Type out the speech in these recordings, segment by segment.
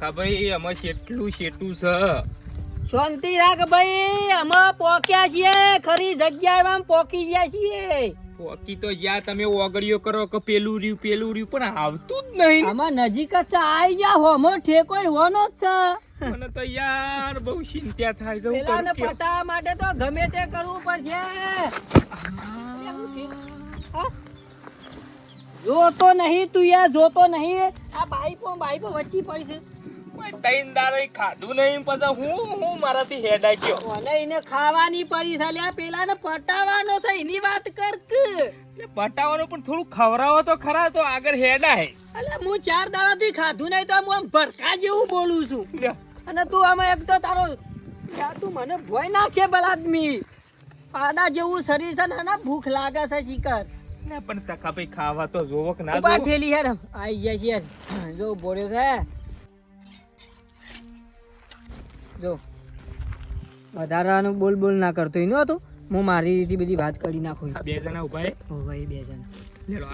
તખા ભાઈ અમે શેટલું શેટું છે. શાંતિ રાખ ભાઈ અમે પોક્યા છીએ ખરી જગ્યાએ પોકી ગયા છીએ. પોકી તો જ્યાં તમે ઓગળીઓ કરો કે પેલું રહ્યું પેલું રહ્યું પણ આવતું જ નહીં. આમાં નજીક જ છે આવી જા હોમો ઠેકો હોનો જ છે. મને તો યાર બહુ ચિંતા થાય છે પેલાને કરું માટે તો ગમે તે કરવું પડશે. જોતો નહીં તું યાર જોતો નહીં. આ બાઈપો બાઈપો વચ્ચે પડી છે. તૈન દાડે ખાધું નહીં પછી હું હું મારાથી હેડા ગયો ઓલે એને ખાવાની પડી છે લ્યા છે એની વાત કર એટલે પટાવાનું પણ થોડું ખવડાવો તો ખરા તો આગળ હેડા હે ચાર દાડાથી ખાધું નહીં તો હું આમ ભડકા જેવું બોલું છું. અને તું આમાં એક તો તારો યાર તું મને ભોય નાખે બલ આદમી આના જેવું શરીર છે ને ભૂખ લાગે છે ચીકર ના પણ ભાઈ ખાવા તો જોવો કે ના જોવો. ઠેલી આઈ જાય છે યાર. જો બોલ્યો છે. જો વધારાનું બોલ બોલ ના કરતો એનું હતું? હું મારી રીતે બધી વાત કરી નાખું. બે જણા ઊભા હે ભાઈ બે જણા. લેલો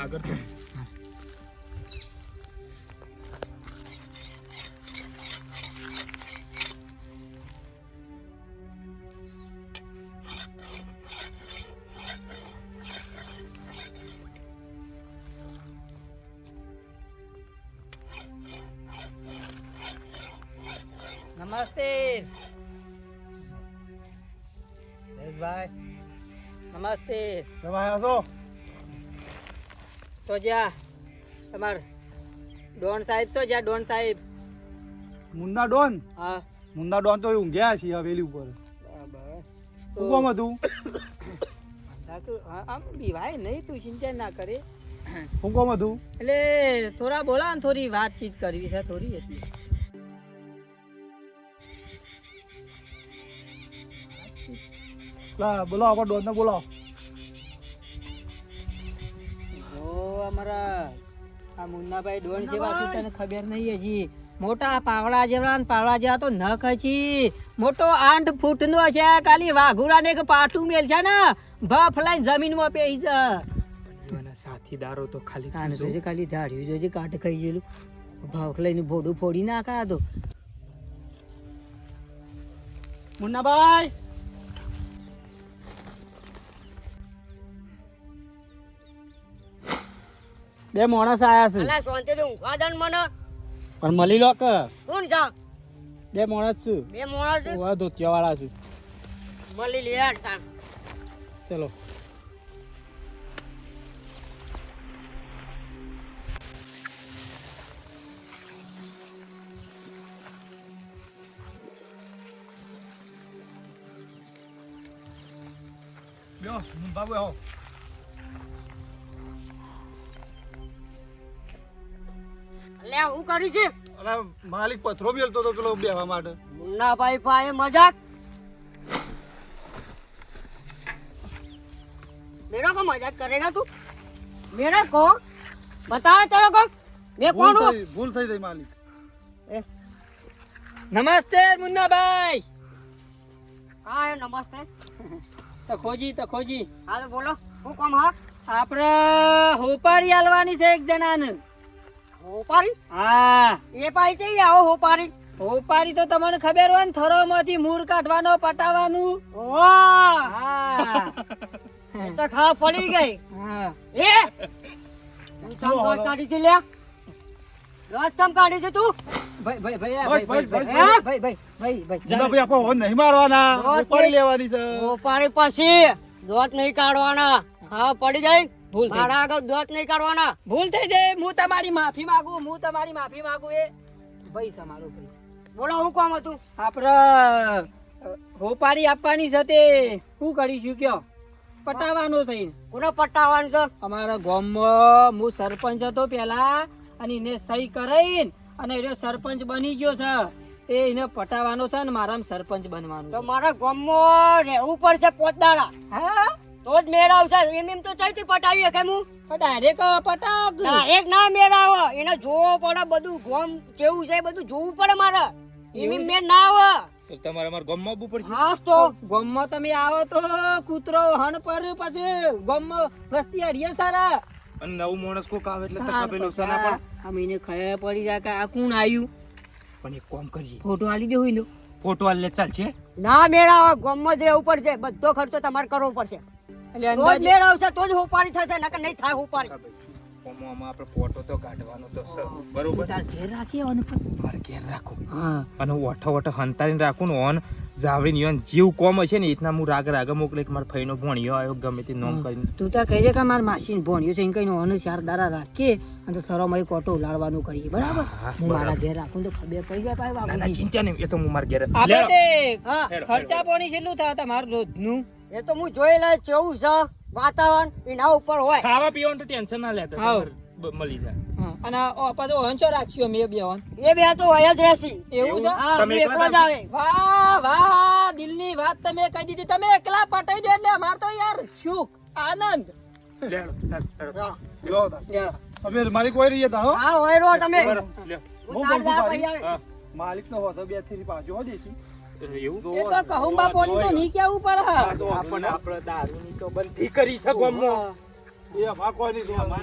આગળ જયેશભાઈ નમસ્તે. ભાઈ નમસ્તે તો જ્યાં તમાર ડોન સાહેબ છો જ્યાં ડોન સાહેબ? મુન્ના ડોન? હા. મુન્ના ડોન તો ઊંઘ્યા છીએ હવેલી ઉપર. બરાબર. શું કામ હતું? હા, આમ બીવાય નહીં તું ચિંતા ના કરે. હું કોમ હતું? એટલે થોડા બોલા ને થોડી વાતચીત કરવી છે થોડી એટલી. લા બોલો આપણા ડોન ને બોલો જો અમારા આ મુન્નાભાઈ ડોન છે પાછું તને ખબર નહીં હજી. મોટા પાવડા જેવા પાવડા જેવા તો નખ હજી. મોટો આઠ ફૂટ નો છે ખાલી વાઘુરા ને એક પાટું મેલ છે ને ભફ લઈને જમીનમાં પેઈ મને સાથીદારો તો ખાલી જો. જોજે ખાલી ધાડ્યું જોજે કાટ ખાઈ ગયેલું. ભાવ લઈને ભોડું ફોડી નાખા તો. મુન્નાભાઈ! બે માણસ આયા છે. અલા શાંતિથી ઊંઘવા દે ને મને. પણ મળી લો કે? કોણ જા બે માણસ છે. બે માણસ છે? ઓવા ધોતિયા વાળા છે. મળી લે યાર તાન ચલો. લ્યો બાબુ આવો. લે હું કરી છે. અરે માલિક પથરો બેલતો તો પેલો બેવા માટે. મુન્નાભાઈ ભાઈ મજાક? મેરો કો મજાક કરેગા તું? મેરો કો? બતા તેરો કો મેં કોણ ભૂલ હું ભૂલ થઈ ગઈ માલિક. એ, નમસ્તે મુન્નાભાઈ હા એ નમસ્તે. તખોજી તખોજી. હા તો બોલો. હું કોમ હા? આપણે હોપારી આલવાની છે એક જણાને. હોપારી? હા. એ પાઈ છે આવો હોપારી. હોપારી તો તમને ખબર હોય ને થરોમાંથી મૂળ કાઢવાનો પટાવવાનું. ઓહ! હા. એ તો ખા પડી ગઈ. એ! તું તમ કાઢી છે લે દોત તમ કાઢી છે તું? ભાઈ ભાઈ ભાઈ ભાઈ, ભાઈ ભાઈ ભાઈ, ભાઈ ભાઈ ભાઈ ભાઈ જીના ભાઈ આપણે હોન નહીં મારવાના ઉપાડી લેવાની છે. હોપારી પછી દોત નહીં કાઢવાના. ખા પડી ગઈ ભૂલ મારા આગળ દોત નહીં કાઢવાના. ભૂલ થઈ જાય. હું તમારી માફી માંગુ હું તમારી માફી માંગુ એ. ભાઈ સમારો ભાઈ. બોલો હું કોમ હતું? આપણે હોપારી આપવાની છે તે. શું કરીશું કયો? પટાવાનો થઈને કોને પટાવવાનું છે? અમારા ગામમાં હું સરપંચ હતો પેલા અને એને સહી કરાઈને અને એ સરપંચ બની ગયો છે. એ એને પટાવવાનો છે ને મારા સરપંચ બનવાનું તો મારા ગામમાં રહેવું પડશે પોતદાડા હા? તો જ મેળ આવશે. એમ એમ તો ચાલતી પટાવી કે હું. ડાયરેક્ટ પટાવ ના એક ના મેળ આવે. એને જોવો પડે બધું ગોમ કેવું છે બધું જોવું પડે મારે. એમ એમ મેળ ના આવે. તો તમારે અમારા ગોમમાં પડશે. હા તો. ગામમાં તમે આવો તો કૂતરો હણ પર પછી ગોમ વસ્તી અડીએ સારા. અને નવું માણસ કોક આવે એટલે તકા પેલું સના પણ. આ મહિને ખયા પડી જાય કે આ કોણ આવ્યું પણ એક કામ કરીએ. ફોટો આલી દેવું એનો ફોટો આલે ચાલશે. ના મેળાવો ગોમમાં જ રહેવું પડશે. બધો ખર્ચો તમારે કરવો પડશે. એટલે તો જ મેળ આવશે તો જ હોપારી થશે નકર નહીં થાય હોપારી આમાં આપણે ફોટો તો કાઢવાનો તો બરોબર? તાર ઘેર રાખી આવવાનું મારે ઘેર રાખો હા. અને હું વઠો વઠો હંતારીને રાખું ને ઓન જાવડીને યોન જીવ કોમ હશે ને એટલા હું રાગ રાગ મોકલે કે મારા ફઈનો ભણ્યો આવ્યો ગમે તે નોમ કરીને. તું તાર કહેજે કે મારા માસીને ભણ્યું છે એમ કહીને ઓને ચાર દાડા રાખીએ અને સરો મય કોટો ઉલાડવાનું કરીએ. બરાબર? હું મારા. ઘેર રાખું તો ખબર પડી જાય ભાઈ ચિંતા નહીં એ તો હું મારા ઘેર આપણે ખર્ચા. પાણી થાય તમારું રોજનું? એ તો હું જોયેલા કેવું છે વાતાવરણ એના ઉપર હોય. ખાવા પીવાનું તો ટેન્શન ના લેતા. મળી જાય. અને આ પાછો હંચો રાખ્યો મે બે વન. એ બે તો હોય જ રહેશે. એવું છે? તમે એકલા જ આવે. વાહ વાહ દિલની વાત તમે કહી દીધી. તમે એકલા પટાઈ દો એટલે અમાર તો યાર સુખ આનંદ. હવે માલિક કોઈ રહી તારો હા. હોય રો તમે. માલિક નો હોતો બેથી પાછો હો દેશી. એવું? એ તો કહું બાપોની તો નહીં કેવું પડે. આપણે આપણે દારૂની તો બંધી કરી છે ગામમાં. એ અમાર કોઈ નહીં જોવાનું.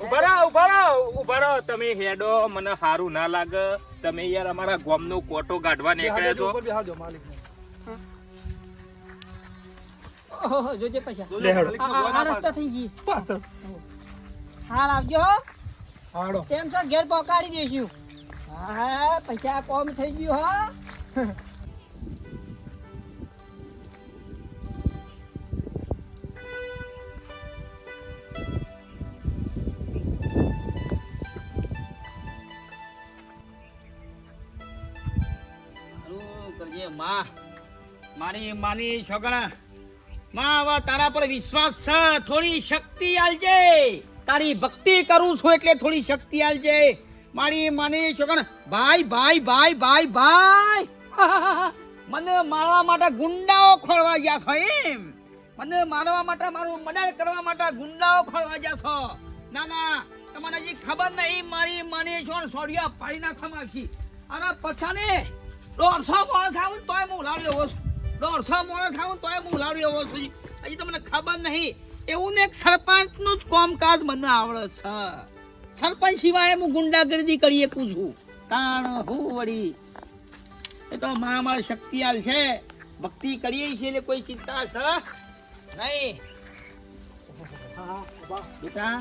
ઊભા રહો, ઊભા રહો, ઊભા રહો. તમે હેડો મને સારું ના લાગે. તમે યાર અમારા ગામનો કોટો કાઢવા નીકળ્યા છો. જોજે પૈસા આ- રસ્તો. થઈ ગઈ પાછળ. હાલ આવજો હાડો. તેમ છો ઘેર પહોંચાડી દેશું હા પૈસા કોમ થઈ ગયું હો. માં. મારી માની છોકરા માં, હવે તારા પર વિશ્વાસ છે. થોડી શક્તિ આલજે. તારી ભક્તિ કરું છું એટલે થોડી શક્તિ આલજે. મારી માની છોકરા ભાઈ ભાઈ ભાઈ ભાઈ ભાઈ. મને મારવા માટે ગુંડાઓ ખોળવા ગયા છો એમ. મને મારવા માટે મારું મર્ડર કરવા માટે ગુંડાઓ ખોળવા ગયા છો. ના ના, તમને હજી ખબર નહીં, મારી માની છોડ સોડિયા પાડી નાખવામાં આવશે. અને પછાને દોઢસો મોણસ ને તોય હું ઉલાડી આવો છું. દોઢસો મોણસ આવું તોય હું ઉલાડી આવો છું. હજી તમને ખબર નહીં, એવું ને એક સરપંચનું જ કામકાજ મને આવડે છે. સરપંચ સિવાય હું ગુંડાગર્દી કરી શકું છું. તાણ હું વળી એ તો મા મારી આલ છે. ભક્તિ કરીએ છીએ એટલે કોઈ ચિંતા છે નહીં. બેટા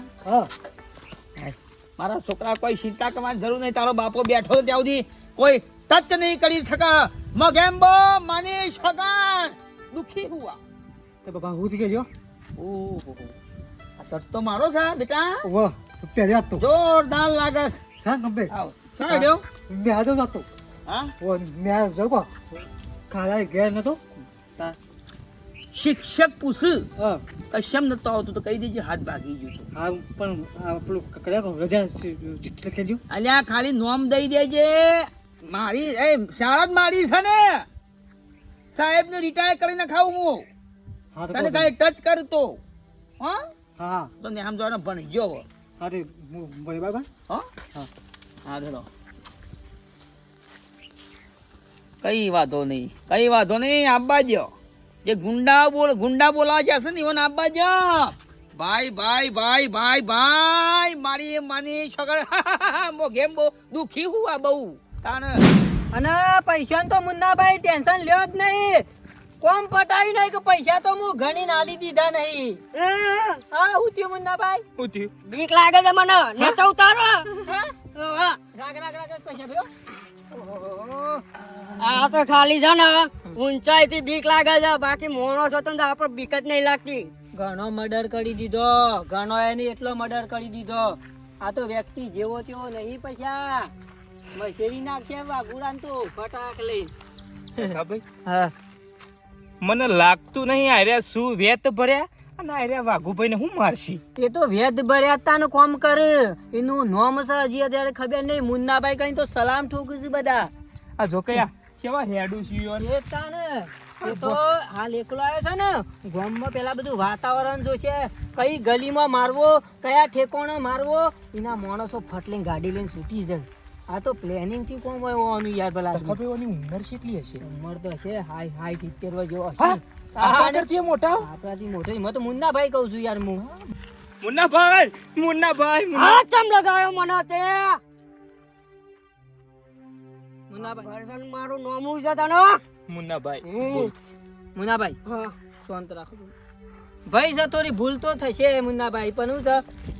મારા છોકરા કોઈ ચિંતા કરવાની જરૂર નહીં. તારો બાપો બેઠો ત્યાં સુધી કોઈ ટચ નહીં કરી શકે. મગેમ્બો માની છગન દુખી હુઆ તે બાબા હું થઈ ગયો ઓહો. આ શર્ટ તો મારો છે બેટા. વાહ પહેર્યા તો. જોરદાર લાગે છે. હા ગમે આવ. શું ગયો મેં આજો નતો હા? મેં જગો. ખાલા ઘેર નતો. શિક્ષક પૂછ. કશમ નતો આવતો તો કહી દેજે હાથ ભાગી ગયો તો. હા પણ આપણું કકડ્યા કો રજા લખી દો અલ્યા ખાલી નોમ દઈ દેજે. મારી એ શાળા જ મારી છે ને. સાહેબ ને રિટાયર કરીને ખાવું હું. તને કઈ ટચ કરતો હા? હા તો ને આમ જોડે ભણજો હું બોલી બાબા હા? હા. હા ધરો. કઈ વાંધો નહીં કઈ વાંધો નહીં આંબા જો જે ગુંડા બોલ ગુંડા બોલાવા જશે ને ઇવન આંબા જો ભાઈ ભાઈ ભાઈ ભાઈ ભાઈ મારી માની છોકર મો ગેમ બહુ દુખી હું આ બહુ. તાણ. અને પૈસા તો મુન્નાભાઈ ટેન્શન લ્યો જ નહીં. કોમ પટાવી નહીં કે પૈસા તો હું ઘણી નાલી દીધા નહીં. હા હું. થયું મુન્નાભાઈ? હું થયું? બીક લાગે છે મને. નેચા ઉતારો. રાગ રાગ રાગ પૈસા ઓહો. આ તો ખાલી છે ને ઊંચાઈ થી બીક લાગે છે. બાકી મોણો છો તો આપણે બીક જ નહીં લાગતી. ઘણો મર્ડર કરી દીધો. ઘણો એને એટલો મર્ડર કરી દીધો. આ તો વ્યક્તિ જેવો તેવો નહીં પૈસા મશેરી નાખશે વાઘુડાન તો ફટાક લઈ હા હા. મને લાગતું નહીં આર્યા શું વેત ભર્યા? અને રે વાઘુભાઈ ને હું મારશી? એ તો વેદ ભર્યાતાનું કામ કરે. એનું નોમ છે હજી અત્યારે ખબર નહીં. મુન્નાભાઈ કઈ તો સલામ ઠોકું છે બધા. આ જો કયા કેવા હેડું છે ઈયોને? એ તાને. એ તો હાલ એકલો આવ્યો છે ને ગામમાં પેલા બધું વાતાવરણ જો છે કઈ ગલીમાં મારવો કયા ઠેકોણે મારવો એના માણસો ફટલીને ગાડી લઈને છૂટી જાય. આ તો પ્લેનિંગથી કોણ હોય ઓનું યાર ભલા ખબર એની ઉંમર કેટલી હશે? ઉંમર તો છે હાઈ હાઈ સિત્તેર વર્ષ જેવો હશે આપણા કરતી મોટા? આપણાથી મોટો મેં તો મુન્નાભાઈ કહું છું યાર હું. મુન્ના ભાઈ મુન્ના હા કેમ લગાયો મને તે? મુન્નાભાઈ. કરશન મારું નોમું છે તને? મુન્ના ભાઈ મુન્ના ભાઈ હા. શાંત રાખો. ભાઈ છે થોડી ભૂલ તો થશે મુન્નાભાઈ પણ હું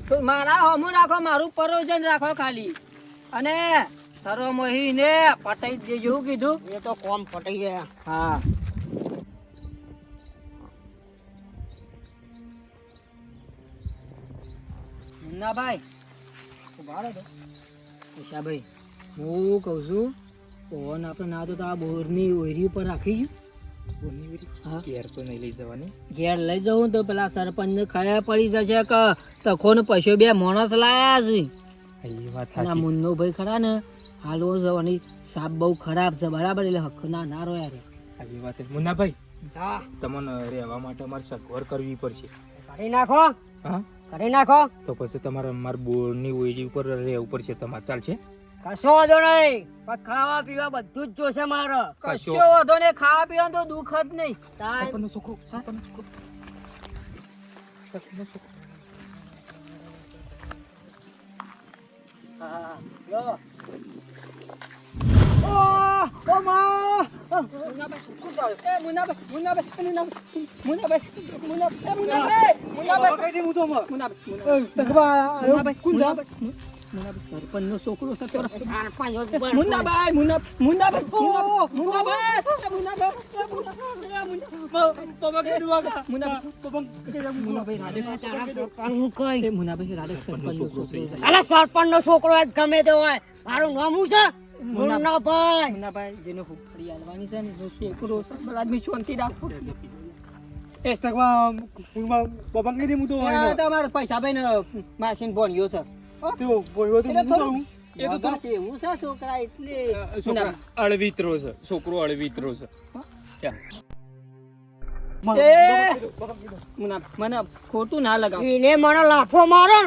છે મારા હમું રાખો મારું પરોજન રાખો ખાલી. અને તારો મોહીને પટાઈ જ દેજો શું કીધું. એ તો કોમ ફટાઈ ગયા. હા. મુન્નાભાઈ ઊભા રહો તો. ઉષાભાઈ હું કહું છું ફોન આપણે ના તો આ બોરની ઓયરી ઉપર રાખી હા. ઘેર તો નહીં લઈ જવાની. ઘેર લઈ જવું તો પેલા સરપંચ ને ખયા પડી જશે કે તખો પૈસો બે માણસ લાયા છે. અને મુન્નો ભાઈ ખરા ને? હાલો જવાની. સાપ બહુ ખરાબ છે બરાબર એટલે હક ના ના રોયા રે. આવી વાત મુન્નાભાઈ હા. તમને રહેવા માટે અમારે સગવડ કરવી પડશે. કરી નાખો. હા? કરી નાખો. તો પછી તમારે અમારા બોરની ઓયડી ઉપર રહેવું પડશે તમારે. ચાલશે કશો વાંધો નહીં. પણ ખાવા પીવા બધું જ જોશે મારે. કશો? વાંધો નહીં. ખાવા પીવાનું તો દુઃખ જ નહીં. છોકરો છોકરો છોકરો સરપંચનો છોકરો સરપંચ નો છોકરો છે ચોરો. સરપંચ જ બસ. મુન્નાભાઈ મુન્ના મુન્નાભાઈ મુન્ના- મુન્નાભાઈ મુન્નાભાઈ મુન્નાભાઈ સરપંચ હું કઈ એ મુન્નાભાઈ રાડે સરપંચ નો છોકરો છે. અલા સરપંચ નો છોકરો ગમે તે હોય. મારું નામ છે? મુન્નાભાઈ મુન્નાભાઈ જેને ફૂફડી આલવાની છે ને છોકરો છે આદમી શાંતિ રાખો. એ તકવા બાબા દે હું તો તમારા પૈસા ભાઈ ને માસીન ભણ્યો છે. તેઓ બોલ્યો તો હું એ તો છે હું સા છોકરા એટલે? છોકરા અળવિત્રો છે છોકરો અળવિત્રો છે. મને ખોટું ના લગાવ. એને મને લાફો મારો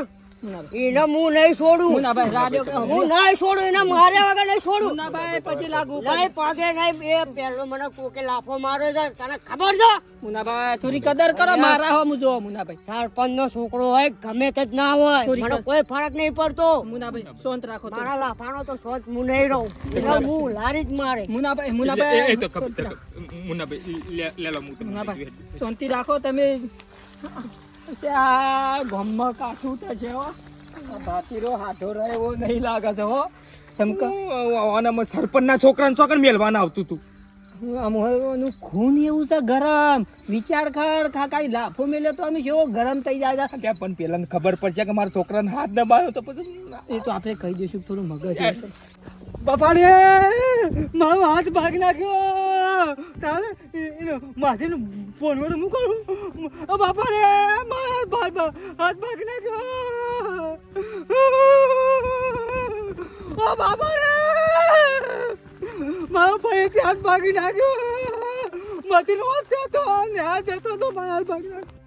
એને હું નહીં છોડું. મુન્નાભાઈ રાડ્યો કે હું નહીં છોડું એને માર્યા વગર નહીં છોડું. મુન્નાભાઈ પછી લાગુ નહીં પગે નહીં એ પહેલો મને કોકે લાફો માર્યો છે તને ખબર છે? મુન્નાભાઈ થોડી કદર કરો મારા હો મુજો મુન્નાભાઈ સરપંચ નો છોકરો હોય ગમે તે જ ના હોય મને કોઈ ફરક નહીં પડતો. મુનાભાઈ શાંત રાખો મારા લાફાનો તો સોચ હું નહીં રહું. એટલે હું લારી જ મારે. મુનાભાઈ મુનાભાઈ. એ તો ખબર. લે- લે કીધું. શાંતિ રાખો તમે. આ ગામમાં કાઠું તો છે હો. ભાતીરો હાથો રહ્યો નહીં લાગે છે હો. ચમકા હું? આનામાં સરપંચના છોકરાને છોકરા મેળવાના આવતું હતું આમ ખૂન એવું છે ગરમ. વિચાર કર કાંઈ લાફો મેલે તો અમે કેવો ગરમ થઈ જાય છે. ત્યાં પણ પેલા ખબર પડશે કે મારા છોકરાને હાથ દબાયો તો પછી એ તો આપણે કહી દઈશું થોડું મગજ. બાપા મારો હાથ ભાગી નાખ્યો. તારે માથે ફોન તો હું કરું? બાપા રે હાથ ભાગ નાખ્યો. ઓ બાપા રે, મારા ભાઈ હાથ ભાગી નાખ્યો. મતી નો હાથ જતો, ને હાથ જતો તો મારા હાથ ભાગી નાખ્યો.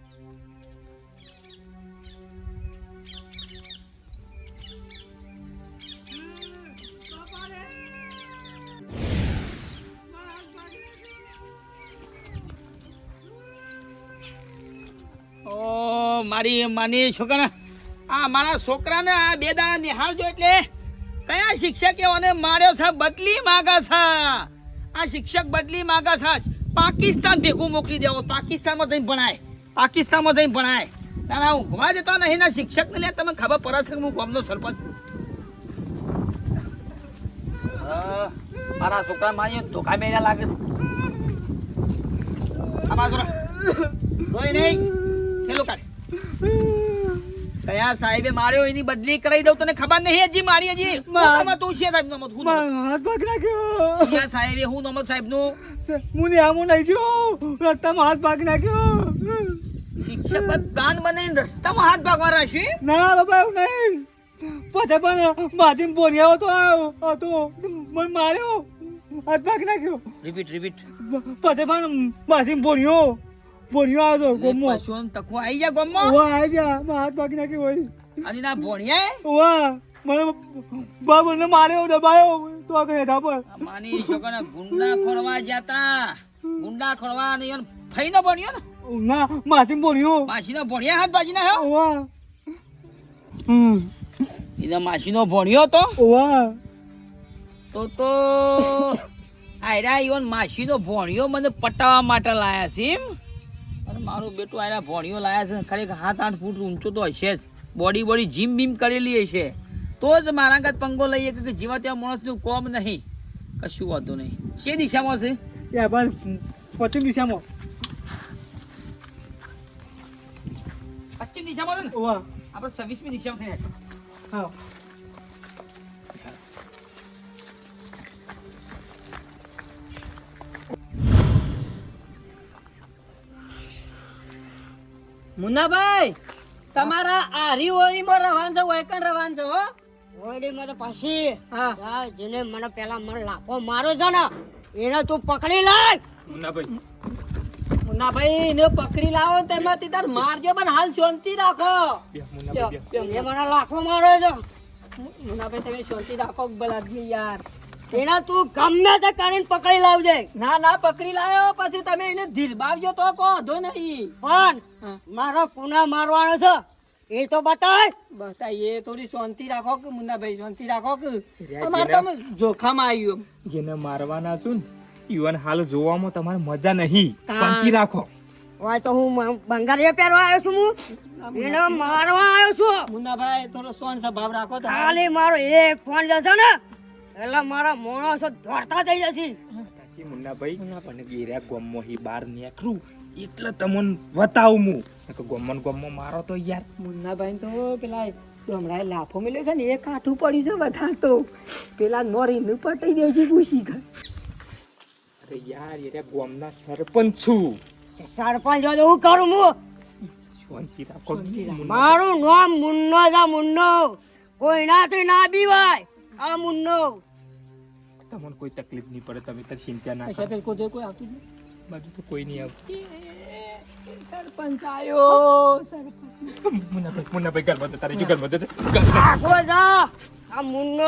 મારી માની છોકરા, આ મારા છોકરાને આ બે દાણા નિહાળજો એટલે કયા શિક્ષકે માર્યો છે, બદલી માગે છે? આ શિક્ષક બદલી માગા છે પાકિસ્તાન ભેગું મોકલી દેવો, પાકિસ્તાનમાં જઈને ભણાય, પાકિસ્તાનમાં જઈને ભણાય. ના ઊંઘવા જતો નહીં, ના, શિક્ષકને લે, તમે ખબર પડે છે કે હું ગામનો સરપંચ છું. મારા છોકરા માં ધોકા મેળ્યા લાગે છે. આ બાજુ નહીં. પેલું કાઢ. કયા સાહેબે માર્યો એની બદલી કરાવી દઉં તને ખબર નહીં હજી મારી હજી? મા- તું છે સાહેબ નમત હું હાથ ભાગ નાખ્યો. કયા સાહેબે હું નમત સાહેબનું મુને આમો નહીં ગયો રસ્તામાં હાથ ભાગ નાખ્યો. શિક્ષક પ્લાન બનાવીને રસ્તામાં હાથ ભાગવા રાખશે? ના બાબા એવું નહીં. પછી પણ માથી બોનિયાઓ તો આવ્યો હતો મને માર્યો. હાથ ભાગ નાખ્યો. રિપીટ રિપીટ પછી પણ માથી બોનિયો બોનિયો આવ્યો હતો ગોમો. પશુઓ તકો આવી જા ગોમો. ઓ આવી જા મારા હાથ બાકી નાખી હોય. અને ના ભણ્યા વાહ મને બાબરને માર્યો દબાયો તો આગળ હેઠા પર માની છોકરા ગુંડા ખોળવા જતા ગુંડા ખોળવા અને ઈયોને ફઈનો ભણ્યો ને? ના માથી બોનિયો માસીનો ભણ્યા હાથ બાજી ના વાહ હમ. એના માસીનો ભણ્યો તો? વાહ તો તો આયરા ઈવન માસીનો ભણ્યો મને પટાવા માટે લાયા છે એમ. અને મારો બેટો આયરા ભોણિયો લાયા છે. ખરેખર હાથ આઠ ફૂટ ઊંચો તો હશે જ. બોડી બોડી જીમ બીમ કરેલી હશે. તો જ મારા આગળ પંગો લઈએ કે જીવા ત્યાં માણસનું કોમ નહીં. કશું વાંધો નહીં. છે દિશામાં છે? બસ પશ્ચિમ દિશામાં. પશ્ચિમ દિશામાં છે ને? આપણે છવ્વીસમી દિશામાં થઈ હા. મુન્નાભાઈ તમારા આરી ઓરીમાં રવાન છે વૈકન રવાન છે હો? ઓયડીમાં તો પછી હા. જેને મને પેલા મને લાફો મારો છે ને એને તું પકડી લાય. મુન્નાભાઈ. મુન્નાભાઈ એને પકડી લાવો તેમાંથી તાર મારજો પણ હાલ શાંતિ રાખો. મને લાફો મારો છે. મુન્નાભાઈ તમે શાંતિ રાખો બલાદગી યાર. એને તું ગમે તે કરીને પકડી લાવજે. ના ના પકડી લાયો પછી તમે એને ધીરબાવજો તો કહો ધો નહીં. પણ મારો કુના મારવાનો છે. એ તો બતાય. બતા એ થોડી શાંતિ રાખો કે મુન્નાભાઈ શાંતિ રાખો કે અમારે જેને- તમે જોખામાં આવ્યું જેને મારવાના છું ને ઈવન હાલ જોવામાં તમારે મજા નહીં. શાંતિ રાખો. હોય તો હું મ- પહેરવા આવ્યો છું હું. એને મારવા આવ્યો છું. મુન્નાભાઈ થોડો શાંત સ્વભાવ રાખો તો ખાલી મારો એક ફોન જશે ને. એટલે મારા માણસો દોડતા થઈ જશે. તાકી મુન્નાભાઈ પણ ગેર્યા હી બાર નીકળું એટલે તમને બતાવું હું. કે ગોમન ગોમો મારો તો યાર. મુન્નાભાઈ તો પેલા હમણાં લાફો મળ્યો છે ને એ કાઠું પડ્યું છે બધા તો. પેલા નોરીનું પટી દે છે પૂછી કર અરે યાર એ ગોમના સરપંચ છું. સરપંચ જો તો હું કરું હું? શાંતિ રાખો. મુન્ના- મારું નામ મુન્નો છે મુન્નો. કોઈનાથી ના બીવાય. આ મુન્નો. તમને કોઈ તકલીફ નહીં પડે તમે તાર ચિંતા ના કરો. પેલ કોઈ કોઈ આવતું નહીં બાજુ તો કોઈ નહીં આવતું. સરપંચ આવ્યો સરપંચ. મુન્નાભાઈ મુન્નાભાઈ ઘરમાં તો તારે જો ઘરમાં તો આ મુન્નો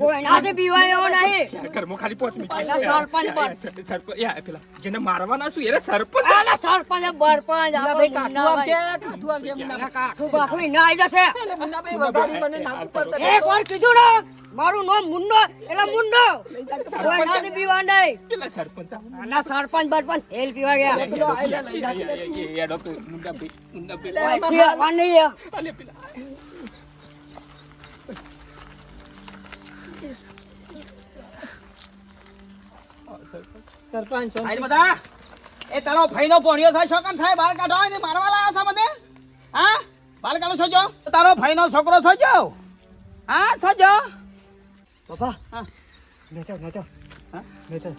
કોઈનાથી બીવાય એવો નહીં ઘરમાં ખાલી પાંચ મિનિટ પેલા સરપંચ સરપંચ યા પેલા જેને મારવાના છું એને સરપંચ આલા સરપંચ બરપંચ આ ભાઈ કાઠું આવશે. કાઠું આવશે મુન્ના કાઠું બાઠું ઈ ના આવી જશે મુન્ના ભાઈ વધારી મને નાખું પડતા એક વાર કીધું ને મારું નામ મુન્નો એટલે મુન્નો કોઈનાથી બીવા નહીં પેલા સરપંચ આલા સરપંચ બરપંચ હેલ પીવા ગયા એ ડોક્ટર, મુન્નાભાઈ, મુન્નાભાઈ. ઓયથી આવવા નહીં અલ્યા, પેલા સરપંચ આઈ બધા? એ તારો ભાઈનો ભોણિયો થાય છોકન થાય? બાર કાઢો ને મારવા લાવ્યો છો મને હા? બાર કાઢો છો જો? તારો ભાઈનો છોકરો છો જો? હા છો જો? બાપા નેચર નેચર. હા? નેચર.